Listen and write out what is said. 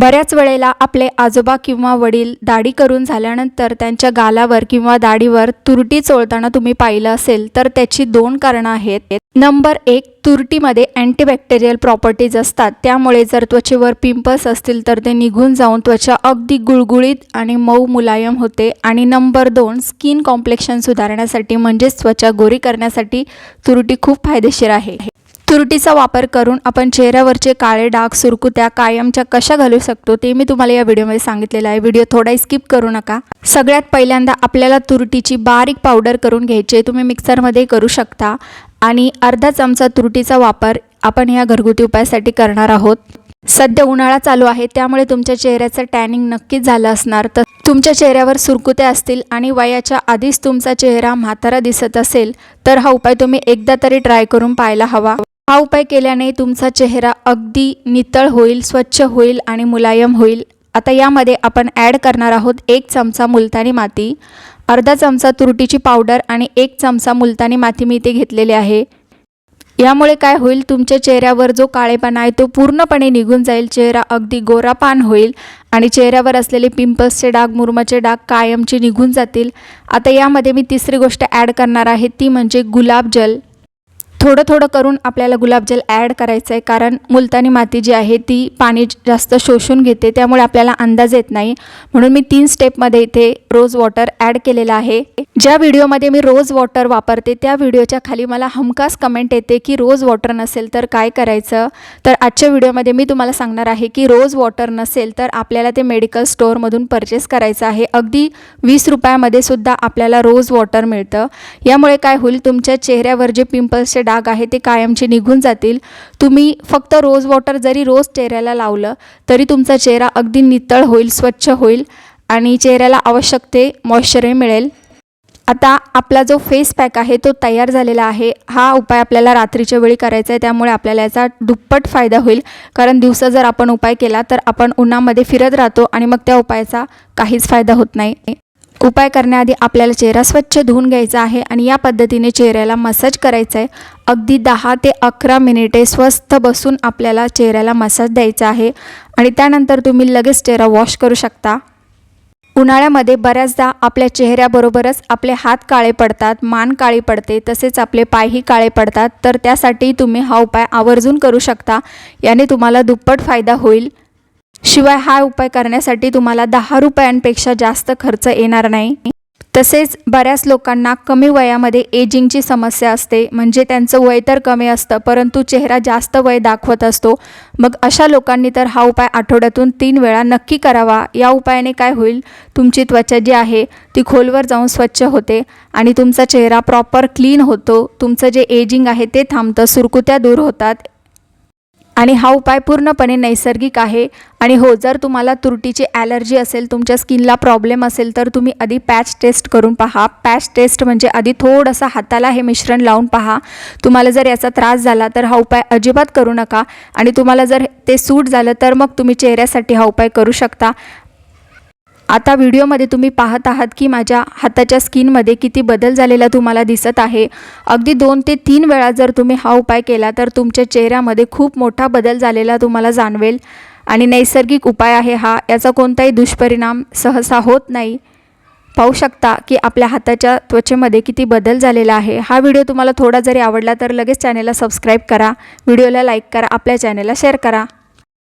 बऱ्याच वेळेला आपले आजोबा किंवा वडील दाढी करून झाल्यानंतर त्यांच्या गालावर किंवा दाढीवर तुरटी चोळताना तुम्ही पाहिलं असेल तर त्याची दोन कारणं आहेत. नंबर एक तुरटीमध्ये अँटीबॅक्टेरियल प्रॉपर्टीज असतात. त्यामुळे जर त्वचेवर पिंपल्स असतील तर ते निघून जाऊन त्वचा अगदी गुळगुळीत आणि मऊ मुलायम होते. आणि नंबर दोन स्किन कॉम्प्लेक्शन सुधारण्यासाठी म्हणजेच त्वचा गोरी करण्यासाठी तुरटी खूप फायदेशीर आहे. तुरटीचा वापर करून आपण चेहऱ्यावरचे काळे डाग सुरकुत्या कायमच्या कशा घालू शकतो ते मी तुम्हाला या व्हिडिओमध्ये सांगितलेलं आहे. व्हिडिओ थोडा स्किप करू नका. सगळ्यात पहिल्यांदा आपल्याला तुरटीची बारीक पावडर करून घ्यायची आहे. तुम्ही मिक्सरमध्ये करू शकता. आणि अर्धा चमचा तुरटीचा वापर आपण या घरगुती उपायासाठी करणार आहोत. सध्या उन्हाळा चालू आहे त्यामुळे तुमच्या चेहऱ्याचं टॅनिंग नक्कीच झालं असणार. तर तुमच्या चेहऱ्यावर सुरकुत्या असतील आणि वयाच्या आधीच तुमचा चेहरा म्हातारा दिसत असेल तर हा उपाय तुम्ही एकदा तरी ट्राय करून पाहायला हवा. हा उपाय केल्याने तुमचा चेहरा अगदी नितळ होईल स्वच्छ होईल आणि मुलायम होईल. आता यामध्ये आपण ॲड करणार आहोत एक चमचा मुलतानी माती अर्धा चमचा तुरटीची पावडर आणि एक चमचा मुलतानी माती मी इथे घेतलेली आहे. यामुळे काय होईल तुमच्या चेहऱ्यावर जो काळेपणा आहे तो पूर्णपणे निघून जाईल चेहरा अगदी गोरापान होईल आणि चेहऱ्यावर असलेले पिंपल्सचे डाग मुरमाचे डाग कायमचे निघून जातील. आता यामध्ये मी तिसरी गोष्ट ॲड करणार आहे ती म्हणजे गुलाबजल थोडं थोडं करून आपल्याला गुलाबजल ॲड करायचं आहे कारण मुलतानी माती जी आहे ती पाणी जास्त शोषून घेते. त्यामुळे आपल्याला अंदाज येत नाही. म्हणून मी तीन स्टेपमध्ये इथे रोज वॉटर ॲड केलेलं आहे. ज्या व्हिडिओमध्ये मी रोज वॉटर वापरते त्या व्हिडिओच्या खाली मला हमखास कमेंट येते की रोज वॉटर नसेल तर काय करायचं? तर आजच्या व्हिडिओमध्ये मी तुम्हाला सांगणार आहे की रोज वॉटर नसेल तर आपल्याला ते मेडिकल स्टोअरमधून परचेस करायचं आहे. अगदी वीस रुपयामध्ये सुद्धा आपल्याला रोज वॉटर मिळतं. यामुळे काय होईल? तुमच्या चेहऱ्यावर जे पिंपल्सचे डाग आहे ते कायमचे निघून जातील. तुम्ही फक्त रोज वॉटर जरी रोज चेहऱ्याला लावलं तरी तुमचा चेहरा अगदी नितळ होईल स्वच्छ होईल आणि चेहऱ्याला आवश्यक ते मॉइश्चरही मिळेल. आता आपला जो फेस पॅक आहे तो तयार झालेला आहे. हा उपाय आपल्याला रात्रीच्या वेळी करायचा आहे त्यामुळे आपल्याला याचा दुप्पट फायदा होईल. कारण दिवसा जर आपण उपाय केला तर आपण उन्हामध्ये फिरत राहतो आणि मग त्या उपायाचा काहीच फायदा होत नाही. उपाय करण्याआधी आपल्याला चेहरा स्वच्छ धुवून घ्यायचा आहे आणि या पद्धतीने चेहऱ्याला मसाज करायचा आहे अगदी दहा ते अकरा मिनिटे स्वस्थ बसून आपल्याला चेहऱ्याला मसाज द्यायचा आहे आणि त्यानंतर तुम्ही लगेच चेहरा वॉश करू शकता. उन्हाळ्यामध्ये बऱ्याचदा आपल्या चेहऱ्याबरोबरच आपले हात काळे पडतात मान काळी पडते तसेच आपले पायही काळे पडतात तर त्यासाठी तुम्ही हा उपाय आवर्जून करू शकता. याने तुम्हाला दुप्पट फायदा होईल. शिवाय हा उपाय करण्यासाठी तुम्हाला दहा रुपयांपेक्षा जास्त खर्च येणार नाही. तसेच बऱ्याच लोकांना कमी वयामध्ये एजिंगची समस्या असते. म्हणजे त्यांचं वय तर कमी असतं परंतु चेहरा जास्त वय दाखवत असतो. मग अशा लोकांनी तर हा उपाय आठवड्यातून तीन वेळा नक्की करावा. या उपायाने काय होईल? तुमची त्वचा जी आहे ती खोलवर जाऊन स्वच्छ होते आणि तुमचा चेहरा प्रॉपर क्लीन होतो. तुमचं जे एजिंग आहे ते थांबतं. सुरकुत्या दूर होतात. आणि हा उपाय पूर्णपणे नैसर्गिक आहे. आणि हो जर तुम्हाला तुरटीची ॲलर्जी असेल तुमच्या स्किनला प्रॉब्लेम असेल तर तुम्ही आधी पॅच टेस्ट करून पहा. पॅच टेस्ट म्हणजे आधी थोडंसं हाताला हे मिश्रण लावून पहा. तुम्हाला जर याचा त्रास झाला तर हा उपाय अजिबात करू नका. आणि तुम्हाला जर ते सूट झालं तर मग तुम्ही चेहऱ्यासाठी हा उपाय करू शकता. आता व्हिडिओमध्ये तुम्ही पाहत आहात की माझ्या हाताच्या स्किनमध्ये किती बदल झालेला तुम्हाला दिसत आहे. अगदी दोन ते तीन वेळा जर तुम्ही हा उपाय केला तर तुमच्या चेहऱ्यामध्ये खूप मोठा बदल झालेला तुम्हाला जाणवेल. आणि नैसर्गिक उपाय आहे हा. याचा कोणताही दुष्परिणाम सहसा होत नाही. पाहू शकता की आपल्या हाताच्या त्वचेमध्ये किती बदल झालेला आहे. हा व्हिडिओ तुम्हाला थोडा जरी आवडला तर लगेच चॅनेलला सबस्क्राईब करा. व्हिडिओला लाईक करा. आपल्या चॅनेलला शेअर करा.